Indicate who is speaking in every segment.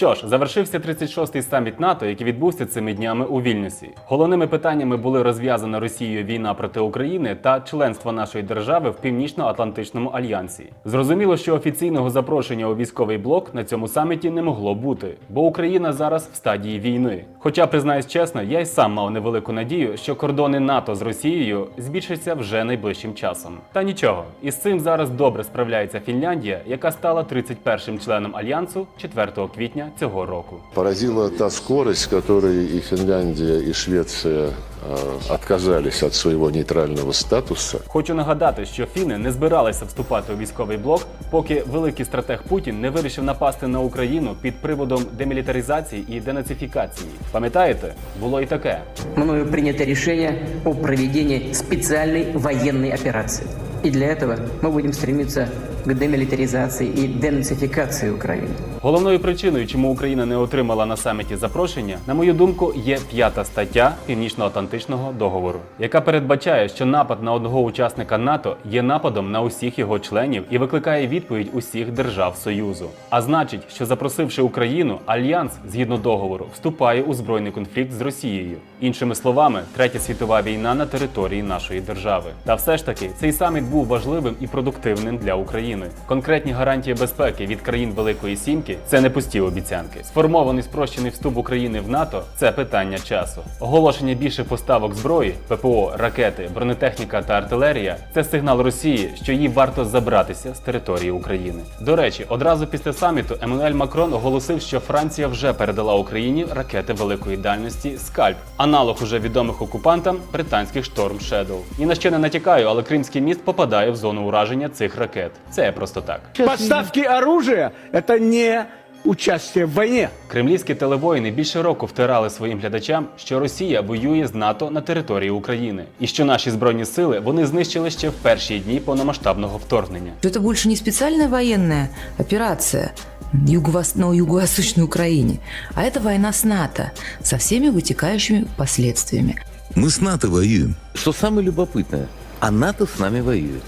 Speaker 1: Що ж, завершився 36-й саміт НАТО, який відбувся цими днями у Вільнюсі. Головними питаннями були розв'язана Росією війна проти України та членство нашої держави в Північно-Атлантичному альянсі. Зрозуміло, що офіційного запрошення у військовий блок на цьому саміті не могло бути, бо Україна зараз в стадії війни. Хоча, признаюсь чесно, я й сам мав невелику надію, що кордони НАТО з Росією збільшаться вже найближчим часом. Та нічого, із цим зараз добре справляється Фінляндія, яка стала 31-м членом альянсу 4 квітня цього року.
Speaker 2: Поразила та скорость, с которой и Финляндия, и Швеция э, отказались от своего нейтрального статуса.
Speaker 1: Хочу нагадати, що фіни не збиралися вступати у військовий блок, поки великий стратег Путін не вирішив напасти на Україну під приводом демілітаризації і денацифікації. Пам'ятаєте, було і таке.
Speaker 3: мною принято решение о проведении специальной военной операции. И для этого мы будем стремиться к демилитаризации и денацификации Украины.
Speaker 1: Головною причиною, чому Україна не отримала на саміті запрошення, на мою думку, є п'ята стаття Північно-Атлантичного договору, яка передбачає, що напад на одного учасника НАТО є нападом на усіх його членів і викликає відповідь усіх держав Союзу. А значить, що запросивши Україну, альянс згідно договору вступає у збройний конфлікт з Росією. Іншими словами, третя світова війна на території нашої держави. Та все ж таки, цей саміт був важливим і продуктивним для України. Конкретні гарантії безпеки від країн Великої Сімки це не пусті обіцянки. Сформований спрощений вступ України в НАТО це питання часу. Оголошення більших поставок зброї, ППО, ракети, бронетехніка та артилерія це сигнал Росії, що їй варто забратися з території України. До речі, одразу після саміту Еммануель Макрон оголосив, що Франція вже передала Україні ракети великої дальності Скальп, аналог уже відомих окупантам британських Шторм Shadow. Ні на що не натякаю, але Кримський міст попадає в зону ураження цих ракет. Це я просто так.
Speaker 4: Поставки оружия – это не участие в войне.
Speaker 1: Кремлівські телевоїни більше року втирали своїм глядачам, що Росія воює з НАТО на території України, і що наші збройні сили вони знищили ще в перші дні повномасштабного вторгнення.
Speaker 5: что это больше не специальная военная операция юго-вос- на юго-восточной Украине, а это война с НАТО со всеми вытекающими последствиями.
Speaker 6: Мы с НАТО воюем.
Speaker 7: Что самое любопытное, а НАТО с нами воюет.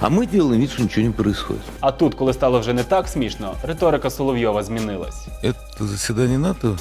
Speaker 7: А ми делаем вид, что ничего не происходит.
Speaker 1: А тут, коли стало вже не так смішно, риторика Соловйова змінилась.
Speaker 6: Это заседание НАТО,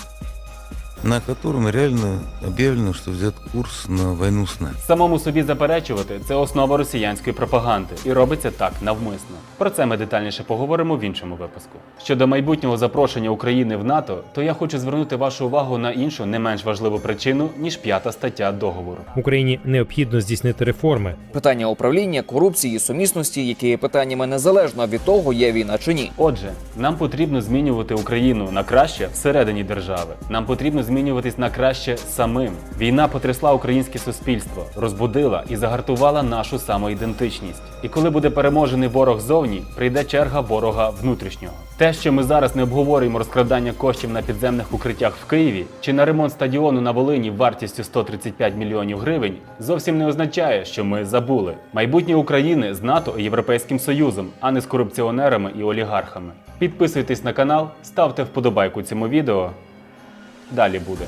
Speaker 6: на котором реально объявлено, что взят курс на войну с нами.
Speaker 1: Самому собі заперечувати це основа росіянської пропаганди, і робиться так навмисно. Про це ми детальніше поговоримо в іншому випуску. Щодо майбутнього запрошення України в НАТО, то я хочу звернути вашу увагу на іншу не менш важливу причину ніж п'ята стаття договору.
Speaker 8: Україні необхідно здійснити реформи,
Speaker 9: Питання управління, корупції, сумісності, які є питаннями незалежно від того, є війна чи ні.
Speaker 1: Отже, нам потрібно змінювати Україну на краще всередині держави. Нам потрібно змінюватись на краще самим. Війна потрясла українське суспільство, розбудила і загартувала нашу самоідентичність. І коли буде переможений ворог зовні, прийде черга ворога внутрішнього. Те, що ми зараз не обговорюємо розкрадання коштів на підземних укриттях в Києві чи на ремонт стадіону на Волині вартістю 135 мільйонів гривень, зовсім не означає, що ми забули майбутнє України з НАТО і Європейським Союзом, а не з корупціонерами і олігархами. Підписуйтесь на канал, ставте вподобайку цьому відео. Далі буде.